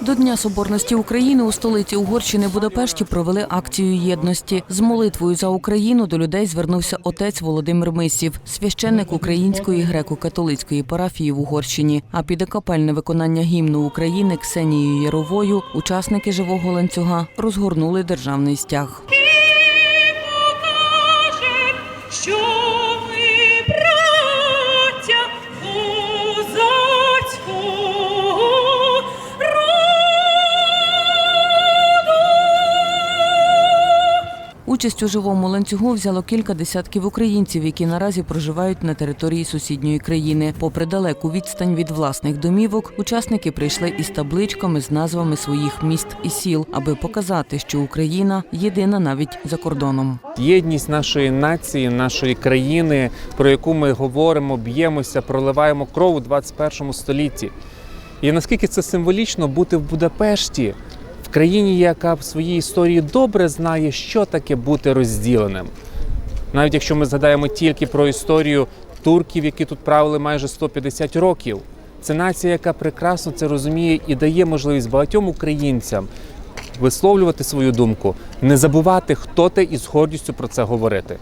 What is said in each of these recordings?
До Дня Соборності України у столиці Угорщини Будапешті провели акцію єдності. З молитвою за Україну до людей звернувся отець Володимир Мисів, священник української греко-католицької парафії в Угорщині. А під акапельне виконання гімну України Ксенією Яровою учасники живого ланцюга розгорнули державний стяг. що Участь у живому ланцюгу взяло кілька десятків українців, які наразі проживають на території сусідньої країни. Попри далеку відстань від власних домівок, учасники прийшли із табличками з назвами своїх міст і сіл, аби показати, що Україна єдина навіть за кордоном. єдність нашої нації, нашої країни, про яку ми говоримо, б'ємося, проливаємо кров у 21 столітті. І наскільки це символічно бути в Будапешті, країні, яка в своїй історії добре знає, що таке бути розділеним. Навіть якщо ми згадаємо тільки про історію турків, які тут правили майже 150 років, це нація, яка прекрасно це розуміє і дає можливість багатьом українцям висловлювати свою думку, не забувати, хто ти, і з гордістю про це говорити.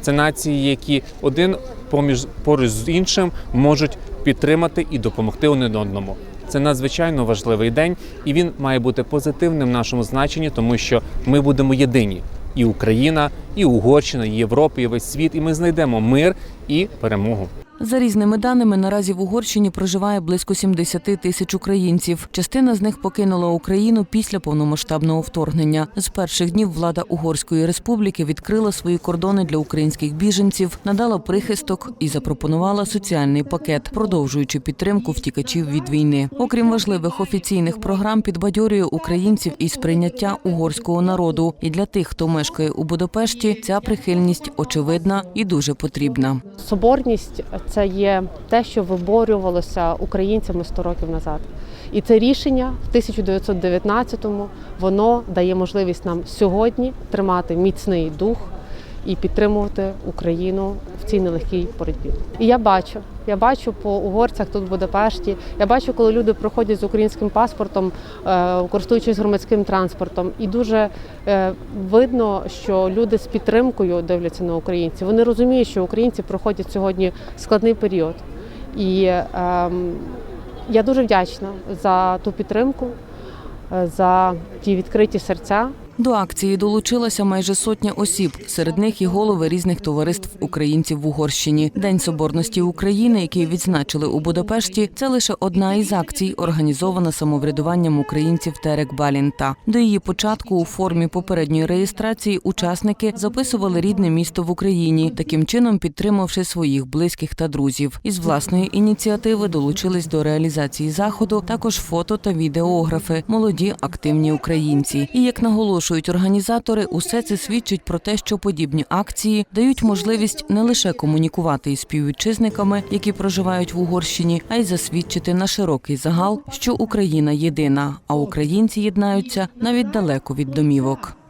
Це нації, які один поміж поруч з іншим можуть підтримати і допомогти один одному. Це надзвичайно важливий день, і він має бути позитивним в нашому значенні, тому що ми будемо єдині. І Україна, і Угорщина, і Європа, і весь світ, і ми знайдемо мир і перемогу. За різними даними, наразі в Угорщині проживає близько 70 тисяч українців. Частина з них покинула Україну після повномасштабного вторгнення. З перших днів влада Угорської республіки відкрила свої кордони для українських біженців, надала прихисток і запропонувала соціальний пакет, продовжуючи підтримку втікачів від війни. Окрім важливих офіційних програм, підбадьорює українців і сприйняття угорського народу. І для тих, хто мешкає у Будапешті, ця прихильність очевидна і дуже потрібна. Соборність це є те, що виборювалося українцями 100 років назад. І це рішення в 1919-му воно дає можливість нам сьогодні тримати міцний дух і підтримувати Україну цій нелегкій боротьбі. І я бачу, я бачу по угорцях тут в Будапешті. Я бачу, коли люди проходять з українським паспортом, е, користуючись громадським транспортом, і дуже е, видно, що люди з підтримкою дивляться на українців. Вони розуміють, що українці проходять сьогодні складний період. І ем, я дуже вдячна за ту підтримку, е, за ті відкриті серця. До акції долучилася майже сотня осіб. Серед них і голови різних товариств українців в Угорщині. День соборності України, який відзначили у Будапешті, це лише одна із акцій, організована самоврядуванням українців Терек Балінта. До її початку у формі попередньої реєстрації учасники записували рідне місто в Україні, таким чином підтримавши своїх близьких та друзів. Із власної ініціативи долучились до реалізації заходу також фото та відеографи, молоді активні українці. І як наголошують організатори, усе це свідчить про те, що подібні акції дають можливість не лише комунікувати із співвітчизниками, які проживають в Угорщині, а й засвідчити на широкий загал, що Україна єдина, а українці єднаються навіть далеко від домівок.